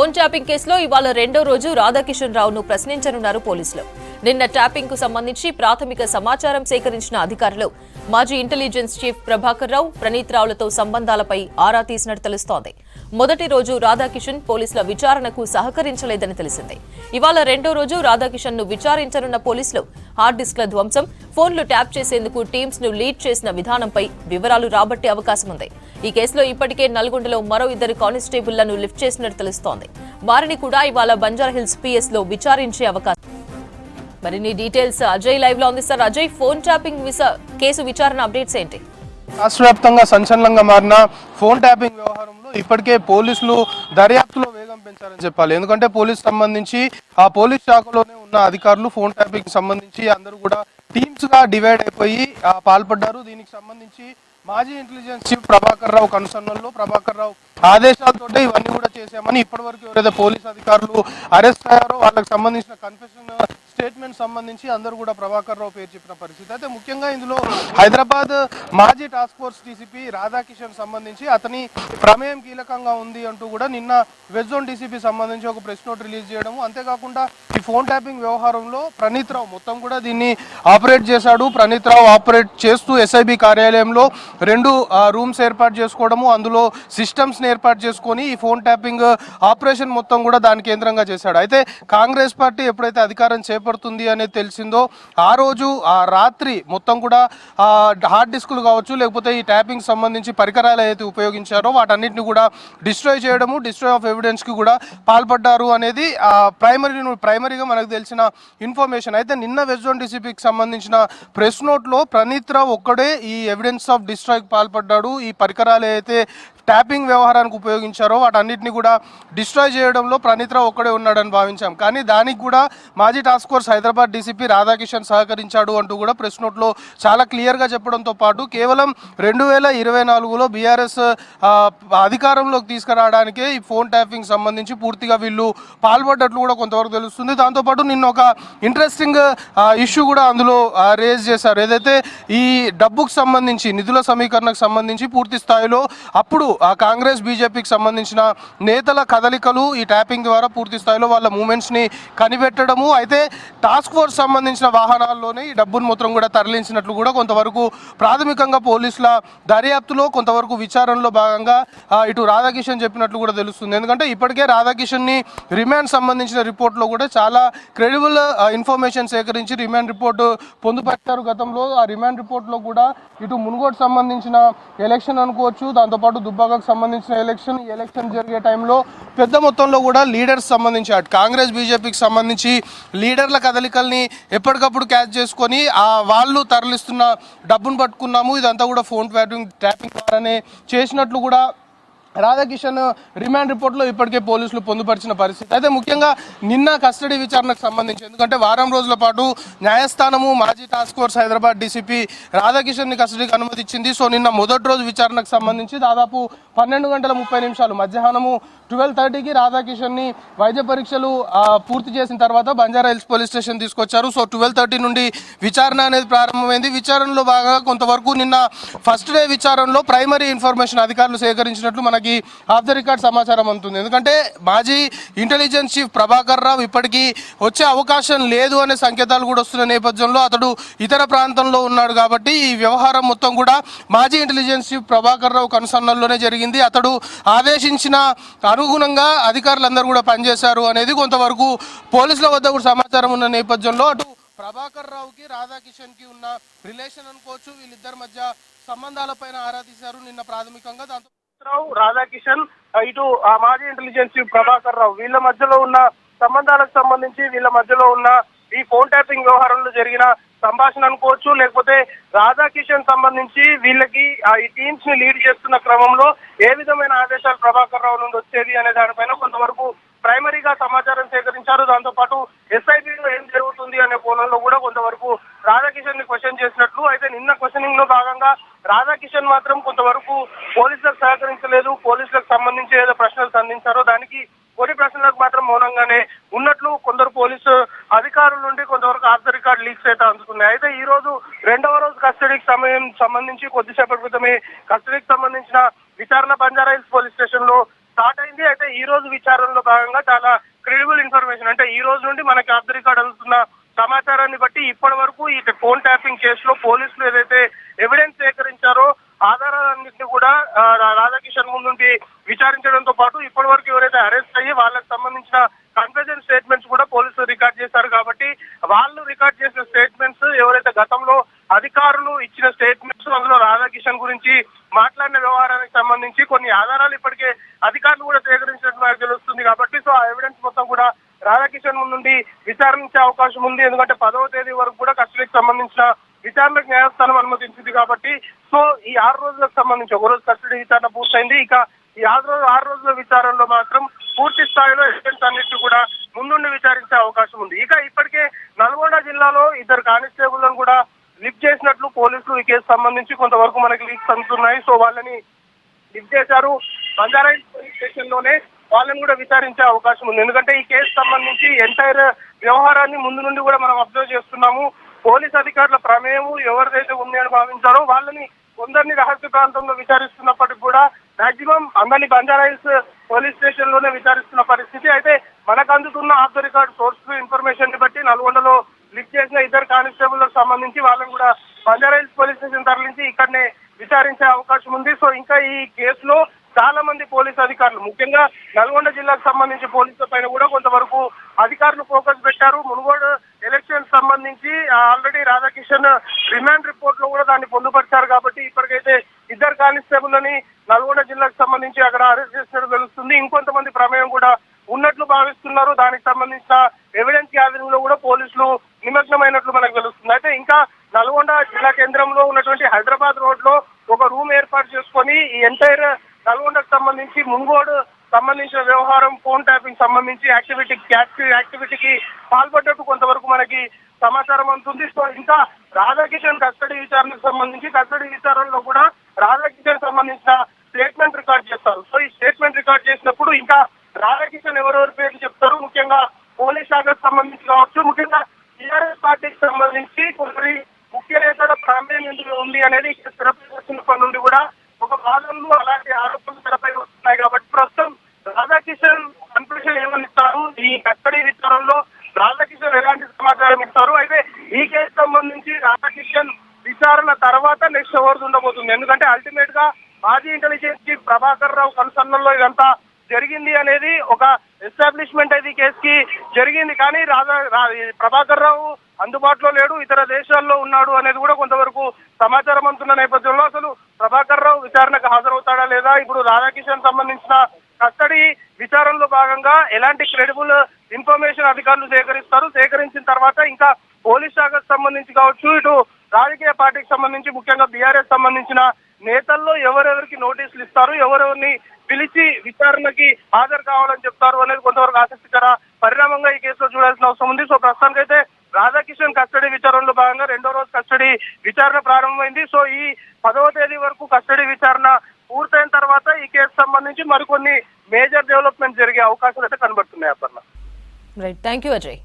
Phone tapping కేసులో ఇవాళ రెండో రోజు రాధాకిషన్ రావును ప్రశ్నించనున్నారు పోలీసులు. నిన్న ట్యాపింగ్కు సంబంధించి ప్రాథమిక సమాచారం సేకరించిన అధికారులు మాజీ ఇంటెలిజెన్స్ చీఫ్ ప్రభాకర్ రావు ప్రణీత్ రావులతో సంబంధాలపై ఆరా తీసినట్టు తెలుస్తోంది. మొదటి రోజు రాధాకిషన్ పోలీసుల విచారణకు సహకరించలేదని తెలిసింది. ఇవాళ రెండో రోజు రాధాకిషన్ను విచారించనున్న పోలీసులు హార్డ్ డిస్క్ల ధ్వంసం ఫోన్లు ట్యాప్ చేసేందుకు టీమ్స్ను లీడ్ చేసిన విధానంపై వివరాలు రాబట్టే అవకాశం ఉంది ఈ కేసులో ఇప్పటికే నల్గొండలో మరో ఇద్దరు కానిస్టేబుళ్ళను లిఫ్ట్ చేసినట్టు తెలుస్తోంది. వారిని కూడా ఇవాళ బంజారాహిల్స్ పిఎస్లో విచారించే అవకాశం. మరిన్ని డీటెయిల్స్ అజయ్ లైవ్లో ఉంది సార్ అజయ్ ఫోన్ ట్యాపింగ్ విసా కేసు విచారణ అప్డేట్స్ ఏంటి? రాష్ట్ర వ్యాప్తంగా సంచలనంగా మారిన ఫోన్ ట్యాపింగ్ వ్యవహారం ఇప్పటికే పోలీసులు దర్యాప్తులో వేగం పెంచారని చెప్పాలి. ఎందుకంటే పోలీస్ సంబంధించి ఆ పోలీస్ శాఖలోనే ఉన్న అధికారులు ఫోన్ ట్యాపింగ్ సంబంధించి అందరూ కూడా టీమ్స్గా డివైడ్ అయిపోయి పాల్పడ్డారు. దీనికి సంబంధించి మాజీ ఇంటెలిజెన్స్ చీఫ్ ప్రభాకర్ రావు కనుసన్నల్లో ప్రభాకర్ రావు ఆదేశాలతో ఇవన్నీ కూడా చేశామని ఇప్పటి వరకు ఎవరైతే పోలీస్ అధికారులు అరెస్ట్ అయ్యారో వాళ్ళకి సంబంధించిన కన్ఫెషన్ స్టేట్మెంట్ సంబంధించి అందరూ కూడా ప్రభాకర్ రావు పేరు చెప్పిన పరిస్థితి. అయితే ముఖ్యంగా ఇందులో హైదరాబాద్ మాజీ టాస్క్ ఫోర్స్ డీసీపీ రాధాకిషన్ సంబంధించి అతని ప్రమేయం కీలకంగా ఉంది అంటూ కూడా నిన్న వెస్ట్ జోన్ డీసీపీ సంబంధించి ఒక ప్రెస్ నోట్ రిలీజ్ చేయడము. అంతేకాకుండా ఈ ఫోన్ ట్యాపింగ్ వ్యవహారంలో ప్రణీత్ రావు మొత్తం కూడా దీన్ని ఆపరేట్ చేశాడు. ప్రణీత్ రావు ఆపరేట్ చేస్తూ ఎస్ఐబి కార్యాలయంలో రెండు రూమ్స్ ఏర్పాటు చేసుకోవడము అందులో సిస్టమ్స్ని ఏర్పాటు చేసుకొని ఈ ఫోన్ ట్యాపింగ్ ఆపరేషన్ మొత్తం కూడా దాని కేంద్రంగా చేశాడు. అయితే కాంగ్రెస్ పార్టీ ఎప్పుడైతే అధికారం చేపడుతుంది అనేది తెలిసిందో ఆ రోజు ఆ రాత్రి మొత్తం కూడా హార్డ్ డిస్కులు కావచ్చు లేకపోతే ఈ ట్యాపింగ్ సంబంధించి పరికరాలు ఏదైతే ఉపయోగించారో వాటన్నిటిని కూడా డిస్ట్రాయ్ చేయడము డిస్ట్రాయ్ ఆఫ్ ఎవిడెన్స్కి కూడా పాల్పడ్డారు అనేది ప్రైమరీ ప్రైమరీగా మనకు తెలిసిన ఇన్ఫర్మేషన్. అయితే నిన్న వెస్ట్ జోన్ డీసీపీకి సంబంధించిన ప్రెస్ నోట్లో ప్రణీత్ రావు ఒక్కడే ఈ ఎవిడెన్స్ ఆఫ్ డిస్ట్రాయ్కి పాల్పడ్డాడు. ఈ పరికరాలు ఏదైతే ట్యాపింగ్ వ్యవహారానికి ఉపయోగించారో వాటన్నిటిని కూడా డిస్ట్రాయ్ చేయడంలో ప్రణీత్ ఒక్కడే ఉన్నాడని భావించాం. కానీ దానికి కూడా మాజీ task force Hyderabad DCP Radhakishan సహకరించాడు అంటూ కూడా ప్రెస్ నోట్లో చాలా క్లియర్గా చెప్పడంతో పాటు కేవలం రెండు వేల ఇరవై నాలుగులో బీఆర్ఎస్ అధికారంలోకి తీసుకురావడానికే ఈ ఫోన్ ట్యాపింగ్ సంబంధించి పూర్తిగా వీళ్ళు పాల్పడ్డట్లు కూడా కొంతవరకు తెలుస్తుంది. దాంతోపాటు నిన్న ఒక ఇంట్రెస్టింగ్ ఇష్యూ కూడా అందులో రేజ్ చేశారు. ఏదైతే ఈ డబ్బుకు సంబంధించి నిధుల సమీకరణకు సంబంధించి పూర్తి స్థాయిలో అప్పుడు ఆ కాంగ్రెస్ బీజేపీకి సంబంధించిన నేతల కదలికలు ఈ ట్యాపింగ్ ద్వారా పూర్తి స్థాయిలో వాళ్ళ మూమెంట్స్ని కనిపెట్టడము. అయితే టాస్క్ ఫోర్స్ సంబంధించిన వాహనాల్లోనే ఈ డబ్బును మొత్తం కూడా తరలించినట్లు కూడా కొంతవరకు ప్రాథమికంగా పోలీసుల దర్యాప్తులో కొంతవరకు విచారణలో భాగంగా ఇటు రాధాకిషన్ చెప్పినట్లు కూడా తెలుస్తుంది. ఎందుకంటే ఇప్పటికే రాధాకిషన్ని రిమాండ్ సంబంధించిన రిపోర్ట్లో కూడా చాలా క్రెడిబుల్ ఇన్ఫర్మేషన్ సేకరించి రిమాండ్ రిపోర్ట్ పొందుపరిచారు గతంలో. ఆ రిమాండ్ రిపోర్ట్లో కూడా ఇటు మునుగోడు సంబంధించిన ఎలక్షన్ అనుకోవచ్చు దాంతోపాటు దుబ్బాకకు సంబంధించిన ఎలక్షన్ ఈ ఎలక్షన్ జరిగే టైంలో పెద్ద మొత్తంలో కూడా లీడర్స్ సంబంధించి అటు కాంగ్రెస్ బీజేపీకి సంబంధించి లీడర్ల కదలికల్ని ఎప్పటికప్పుడు క్యాచ్ చేసుకొని ఆ వాళ్ళు తరలిస్తున్న డబ్బును పట్టుకున్నాము. ఇదంతా కూడా ఫోన్ ట్యాపింగ్ ట్యాపింగ్ ద్వారానే చేసినట్లు కూడా రాధాకిషన్ రిమాండ్ రిపోర్ట్లో ఇప్పటికే పోలీసులు పొందుపరిచిన పరిస్థితి. అయితే ముఖ్యంగా నిన్న కస్టడీ విచారణకు సంబంధించి ఎందుకంటే వారం రోజుల పాటు న్యాయస్థానము మాజీ టాస్క్ ఫోర్స్ హైదరాబాద్ డీసీపీ రాధాకిషన్ని కస్టడీకి అనుమతి ఇచ్చింది సో నిన్న మొదటి రోజు విచారణకు సంబంధించి దాదాపు పన్నెండు గంటల ముప్పై నిమిషాలు మధ్యాహ్నము ట్వెల్వ్ థర్టీకి రాధాకిషన్ని వైద్య పరీక్షలు పూర్తి చేసిన తర్వాత బంజారా హిల్స్ పోలీస్ స్టేషన్ తీసుకొచ్చారు. సో ట్వెల్వ్ థర్టీ నుండి విచారణ అనేది ప్రారంభమైంది. విచారణలో భాగంగా కొంతవరకు నిన్న ఫస్ట్ డే విచారణలో ప్రైమరీ ఇన్ఫర్మేషన్ అధికారులు సేకరించినట్లు మనకి ఆఫ్ ద రికార్డ్ సమాచారం అందుతుంది. ఎందుకంటే మాజీ ఇంటెలిజెన్స్ చీఫ్ ప్రభాకర్ రావు ఇప్పటికీ వచ్చే అవకాశం లేదు అనే సంకేతాలు కూడా వస్తున్న నేపథ్యంలో అతడు ఇతర ప్రాంతంలో ఉన్నాడు కాబట్టి ఈ వ్యవహారం మొత్తం కూడా మాజీ ఇంటెలిజెన్స్ చీఫ్ ప్రభాకర్ రావు కనుసన్నల్లోనే జరిగింది. అతడు ఆదేశించిన అనుగుణంగా అధికారులందరూ కూడా పనిచేశారు అనేది కొంతవరకు పోలీసుల వద్ద కూడా సమాచారం ఉన్న నేపథ్యంలో అటు ప్రభాకర్ రావుకి రాధాకిషన్కి ఉన్న రిలేషన్ అనుకోవచ్చు. వీళ్ళిద్దరి మధ్య సంబంధాలపైన ఆరా తీశారు. నిన్న ప్రాథమికంగా దాంతో రావు రాధాకిషన్ ఇటు ఆ మాజీ ఇంటెలిజెన్స్ ప్రభాకర్ రావు. వీళ్ళ మధ్యలో ఉన్న సంబంధాలకు సంబంధించి వీళ్ళ మధ్యలో ఉన్న ఈ ఫోన్ ట్యాపింగ్ వ్యవహారంలో జరిగిన సంభాషణ అనుకోవచ్చు. లేకపోతే రాధాకిషన్ సంబంధించి వీళ్ళకి ఆ ఈ టీమ్స్ని లీడ్ చేస్తున్న క్రమంలో ఏ విధమైన ఆదేశాలు ప్రభాకర్ రావు నుండి వచ్చేది అనే దానిపైన కొంతవరకు ప్రైమరీగా సమాచారం సేకరించారు. దాంతో పాటు ఎస్ఐబిలో ఏం జరుగుతుంది అనే కోణంలో కూడా కొంతవరకు రాధాకిషన్ని క్వశ్చన్ చేసినట్లు అయితే నిన్న క్వశ్చనింగ్లో భాగంగా రాధాకిషన్ మాత్రం కొంతవరకు పోలీసులకు సహకరించలేదు. పోలీసులకు సంబంధించి ఏదో ప్రశ్నలు సంధించారో దానికి కొన్ని ప్రశ్నలకు మాత్రం మౌనంగానే ఉన్నట్లు కొందరు పోలీసు అధికారుల నుండి కొంతవరకు ఆఫ్ రికార్డు లీక్స్ అయితే అందుకున్నాయి. అయితే ఈ రోజు రెండవ రోజు కస్టడీకి సమయం సంబంధించి కొద్దిసేపటి క్రితమే కస్టడీకి సంబంధించిన విచారణ బంజారా హిల్స్ పోలీస్ స్టేషన్లో స్టార్ట్ అయింది. అయితే ఈ రోజు విచారణలో భాగంగా చాలా క్రెడిబుల్ ఇన్ఫర్మేషన్. అంటే ఈ రోజు నుండి మనకి ఆఫ్ రికార్డు అందుతున్న సమాచారాన్ని బట్టి ఇప్పటి వరకు ఈ ఫోన్ ట్యాపింగ్ కేసులో పోలీసులు ఏదైతే ఎవిడెన్స్ సేకరించారో ఆధారాలన్నింటినీ కూడా రా- రాధాకిషన్ ముందుండి విచారించడంతో పాటు ఇప్పటి వరకు ఎవరైతే అరెస్ట్ అయ్యి వాళ్ళకి సంబంధించిన కన్ఫెషన్ స్టేట్మెంట్స్ కూడా పోలీసులు రికార్డ్ చేశారు కాబట్టి వాళ్ళు రికార్డ్ చేసిన స్టేట్మెంట్స్ ఎవరైతే గతంలో అధికారులు ఇచ్చిన స్టేట్మెంట్స్ అందులో రాధాకిషన్ గురించి మాట్లాడిన వ్యవహారానికి సంబంధించి కొన్ని ఆధారాలు ఇప్పటికే అధికారులు కూడా సేకరించినట్టు నాకు తెలుస్తుంది కాబట్టి సో ఆ ఎవిడెన్స్ మొత్తం కూడా పిటిషన్ నుండి విచారించే అవకాశం ఉంది. ఎందుకంటే పదవ తేదీ వరకు కూడా కస్టడీకి సంబంధించిన విచారణకు న్యాయస్థానం అనుమతించింది కాబట్టి సో ఈ ఆరు రోజులకు సంబంధించి ఒక రోజు కస్టడీ విచారణ పూర్తయింది. ఇక ఈ ఆరు రోజు ఆరు రోజుల విచారణలో మాత్రం పూర్తి స్థాయిలో ఎవిడెన్స్ అన్నిటి కూడా ముందుండి విచారించే అవకాశం ఉంది. ఇక ఇప్పటికే నల్గొండ జిల్లాలో ఇద్దరు కానిస్టేబుల్లను కూడా లిఫ్ట్ చేసినట్లు పోలీసులు ఈ కేసు సంబంధించి కొంతవరకు మనకి లీక్స్ అందుతున్నాయి. సో వాళ్ళని లిఫ్ట్ చేశారు. బంజారా పోలీస్ స్టేషన్లోనే వాళ్ళని కూడా విచారించే అవకాశం ఉంది. ఎందుకంటే ఈ కేసు సంబంధించి ఎంటైర్ వ్యవహారాన్ని ముందు నుండి కూడా మనం అబ్జర్వ్ చేస్తున్నాము. పోలీస్ అధికారుల ప్రమేయం ఎవరిదైతే ఉంది అని భావించారో వాళ్ళని కొందరిని రహస్య ప్రాంతంలో విచారిస్తున్నప్పటికీ కూడా మాక్సిమం అందరినీ బంజారాయిల్స్ పోలీస్ స్టేషన్లోనే విచారిస్తున్న పరిస్థితి. అయితే మనకు అందుతున్న ఆఫ్ ద రికార్డ్ సోర్స్ ఇన్ఫర్మేషన్ని బట్టి నల్గొండలో లిఫ్ట్ చేసిన ఇద్దరు కానిస్టేబుల్ సంబంధించి వాళ్ళని కూడా బంజారాయిల్స్ పోలీస్ స్టేషన్ తరలించి ఇక్కడనే విచారించే అవకాశం ఉంది. సో ఇంకా ఈ కేసులో చాలా మంది పోలీస్ అధికారులు ముఖ్యంగా నల్గొండ జిల్లాకు సంబంధించి పోలీసుల పైన కూడా కొంతవరకు అధికారులు ఫోకస్ పెట్టారు. మునుగోడు ఎలక్షన్ సంబంధించి ఆల్రెడీ రాధాకిషన్ రిమాండ్ రిపోర్ట్లో కూడా దాన్ని పొందుపరిచారు కాబట్టి ఇప్పటికైతే ఇద్దరు కానిస్టేబుల్ అని నల్గొండ జిల్లాకు సంబంధించి అక్కడ అరెస్ట్ చేసినట్టు తెలుస్తుంది. ఇంకొంతమంది ప్రమేయం కూడా ఉన్నట్లు భావిస్తున్నారు. దానికి సంబంధించిన ఎవిడెన్స్ గ్యాదరింగ్లో కూడా పోలీసులు నిమగ్నమైనట్లు మనకు తెలుస్తుంది. అయితే ఇంకా నల్గొండ జిల్లా కేంద్రంలో ఉన్నటువంటి హైదరాబాద్ రోడ్లో కానీ ఈ ఎంటైర్ నల్గొండకు సంబంధించి ముంగోడు సంబంధించిన వ్యవహారం ఫోన్ ట్యాపింగ్ సంబంధించి యాక్టివిటీ యాక్టివిటీకి పాల్పడ్డట్టు కొంతవరకు మనకి సమాచారం అందుతుంది సో ఇంకా రాధాకిషన్ కస్టడీ విచారణకు సంబంధించి కస్టడీ విచారణలో కూడా రాధాకిషన్ సంబంధించిన స్టేట్మెంట్ రికార్డ్ చేస్తారు. సో ఈ స్టేట్మెంట్ రికార్డ్ చేసినప్పుడు ఇంకా రాధాకిషన్ ఎవరెవరి పేర్లు చెప్తారు? ముఖ్యంగా పోలీస్ శాఖకు సంబంధించి కావచ్చు ముఖ్యంగా టీఆర్ఎస్ పార్టీకి సంబంధించి కొందరి ముఖ్య నేతల ప్రమేయం ఎందుకు ఉంది అనేది తెరపై వచ్చినప్పటి పనుండి కూడా వాదనలు అలాంటి ఆరోపణలు తెరపై వస్తున్నాయి కాబట్టి ప్రస్తుతం రాధాకిషన్ కన్క్లూషన్ ఏమని ఇస్తారు? ఈ కస్టడీ విచారంలో రాధాకిషన్ ఎలాంటి సమాచారం ఇస్తారు? అయితే ఈ కేసు సంబంధించి రాధాకిషన్ విచారణ తర్వాత నెక్స్ట్ అవర్స్ ఉండబోతుంది. ఎందుకంటే అల్టిమేట్గా మాజీ ఇంటెలిజెన్స్ చీఫ్ ప్రభాకర్ రావు కన్సర్న్లో ఇదంతా జరిగింది అనేది ఒక ఎస్టాబ్లిష్మెంట్ అయితే ఈ కేసుకి జరిగింది. కానీ రాధా రా- ప్రభాకర్ రావు అందుబాటులో లేడు ఇతర దేశాల్లో ఉన్నాడు అనేది కూడా కొంతవరకు సమాచారం అందుతున్న నేపథ్యంలో అసలు ప్రభాకర్ రావు విచారణకు హాజరవుతాడా లేదా? ఇప్పుడు రాధాకిషన్ సంబంధించిన కస్టడీ విచారణలో భాగంగా ఎలాంటి క్రెడిబుల్ ఇన్ఫర్మేషన్ అధికారులు సేకరిస్తారు? సేకరించిన తర్వాత ఇంకా పోలీస్ శాఖకు సంబంధించి కావచ్చు ఇటు రాజకీయ పార్టీకి సంబంధించి ముఖ్యంగా బీఆర్ఎస్ సంబంధించిన నేతల్లో ఎవరెవరికి నోటీసులు ఇస్తారు? ఎవరెవరిని పిలిచి విచారణకి హాజరు కావాలని చెప్తారు అనేది కొంతవరకు ఆసక్తికర పరిణామంగా ఈ కేసులో చూడాల్సిన అవసరం ఉంది. సో ప్రస్తుతానికైతే రాధాకిషన్ కస్టడీ విచారణలో భాగంగా రెండో రోజు కస్టడీ విచారణ ప్రారంభమైంది. సో ఈ పదవ తేదీ వరకు కస్టడీ విచారణ పూర్తయిన తర్వాత ఈ కేసు సంబంధించి మరికొన్ని మేజర్ డెవలప్మెంట్ జరిగే అవకాశాలు అయితే కనబడుతున్నాయి Aparna. Right thank you Ajay